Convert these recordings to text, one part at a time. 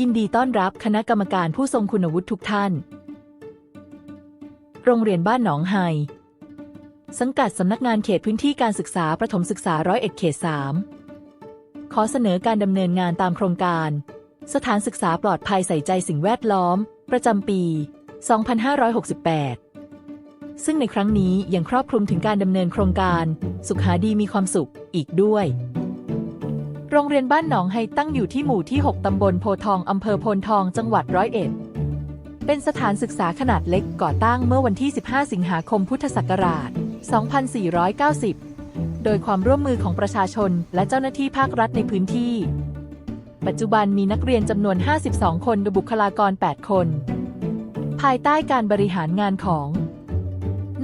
ยินดีต้อนรับคณะกรรมการผู้ทรงคุณวุฒิทุกท่าน โรงเรียนบ้านหนองไฮ สังกัดสำนักงานเขตพื้นที่การศึกษาประถมศึกษาร้อยเอ็ดเขต3ขอเสนอการดำเนินงานตามโครงการ สถานศึกษาปลอดภัยใส่ใจสิ่งแวดล้อม ประจำปี 2568 ซึ่งในครั้งนี้ยังครอบคลุมถึงการดำเนินโครงการ สุขหาดีมีความสุขอีกด้วย โรงเรียนบ้านหนองไฮตั้งอยู่ที่หมู่ที่ 6 ตำบลโพทองอำเภอโพนทอง จังหวัดร้อยเอ็ด เป็นสถานศึกษาขนาดเล็กก่อตั้งเมื่อวันที่ 15 สิงหาคมพุทธศักราช 2490 โดยความร่วมมือของประชาชนและเจ้าหน้าที่ภาครัฐในพื้นที่ ปัจจุบันมีนักเรียนจำนวน 52 คนโดยบุคลากร 8 คน ภายใต้การบริหารงานของ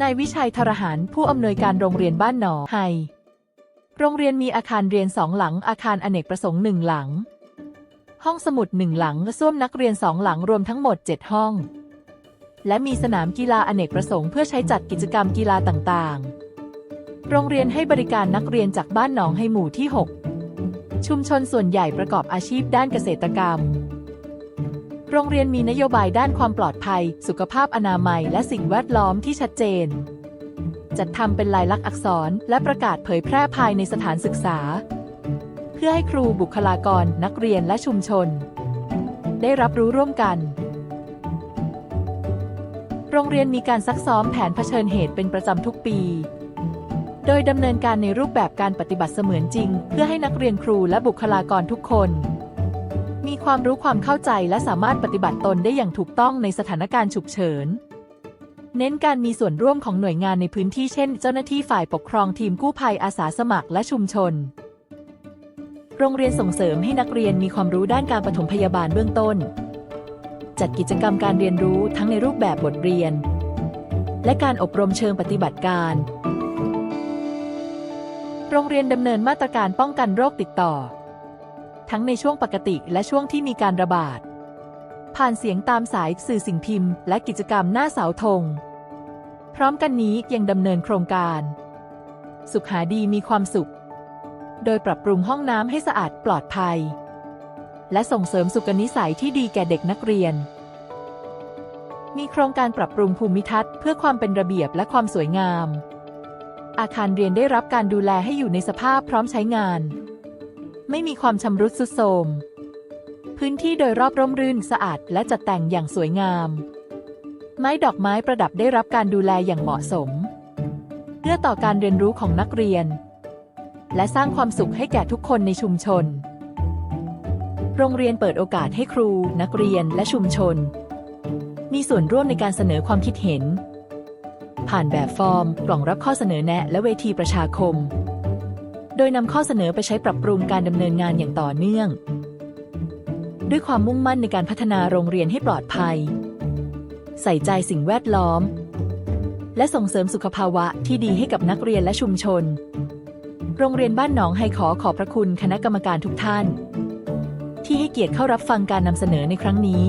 นายวิชัยทรหารผู้อำนวยการโรงเรียนบ้านหนองไฮ โรงเรียนมีอาคารเรียนสองหลัง อาคารอเนกประสงค์หนึ่งหลัง ห้องสมุดหนึ่งหลังส้วมนักเรียนสองหลังรวมทั้งหมด 7 ห้อง และมีสนามกีฬาอเนกประสงค์เพื่อใช้จัดกิจกรรมกีฬาต่างๆ โรงเรียนให้บริการนักเรียนจากบ้านหนองให้หมู่ที่ 6 ชุมชนส่วนใหญ่ประกอบอาชีพด้านเกษตรกรรม โรงเรียนมีนโยบายด้านความปลอดภัย สุขภาพอนามัย และสิ่งแวดล้อมที่ชัดเจน จัดทำเป็นลายลักษณ์อักษร และประกาศเผยแพร่ภายในสถานศึกษา เพื่อให้ครูบุคลากรนักเรียนและชุมชน ได้รับรู้ร่วมกัน โรงเรียนมีการซักซ้อมแผนเผชิญเหตุเป็นประจำทุกปี โดยดำเนินการในรูปแบบการปฏิบัติเสมือนจริง เพื่อให้นักเรียนครูและบุคลากรทุกคน มีความรู้ความเข้าใจและสามารถปฏิบัติตนได้อย่างถูกต้องในสถานการณ์ฉุกเฉิน เน้นการมีส่วนร่วมของหน่วยงานในพื้นที่เช่น เจ้าหน้าที่ฝ่ายปกครองทีมกู้ภัยอาสาสมัครและชุมชน โรงเรียนส่งเสริมให้นักเรียนมีความรู้ด้านการปฐมพยาบาลเบื้องต้น จัดกิจกรรมการเรียนรู้ทั้งในรูปแบบบทเรียน และการอบรมเชิงปฏิบัติการ โรงเรียนดำเนินมาตรการป้องกันโรคติดต่อ ทั้งในช่วงปกติและช่วงที่มีการระบาด ผ่านเสียงตามสายสื่อสิ่งพิมพ์ และกิจกรรมหน้าเสาธง พร้อมกันนี้ยังดำเนินโครงการ สุขหาดีมีความสุข โดยปรับปรุงห้องน้ำให้สะอาดปลอดภัย และส่งเสริมสุขนิสัยที่ดีแก่เด็กนักเรียน มีโครงการปรับปรุงภูมิทัศน์เพื่อความเป็นระเบียบและความสวยงาม อาคารเรียนได้รับการดูแลให้อยู่ในสภาพพร้อมใช้งาน ไม่มีความชำรุดทรุดโทรม พื้นที่โดยรอบร่มรื่นสะอาดและจัดแต่งอย่างสวยงาม ไม้ดอกไม้ประดับได้รับการดูแลอย่างเหมาะสมเพื่อต่อการเรียนรู้ของนักเรียน และสร้างความสุขให้แก่ทุกคนในชุมชน โรงเรียนเปิดโอกาสให้ครู นักเรียนและชุมชน มีส่วนร่วมในการเสนอความคิดเห็น ผ่านแบบฟอร์ม กล่องรับข้อเสนอแนะและเวทีประชาคม โดยนำข้อเสนอไปใช้ปรับปรุงการดำเนินงานอย่างต่อเนื่อง ด้วยความมุ่งมั่นในการพัฒนาโรงเรียนให้ปลอดภัย ใส่ใจสิ่งแวดล้อม และส่งเสริมสุขภาวะที่ดีให้กับนักเรียนและชุมชน โรงเรียนบ้านหนองไฮขอขอบพระคุณคณะกรรมการทุกท่าน ที่ให้เกียรติเข้ารับฟังการนำเสนอในครั้งนี้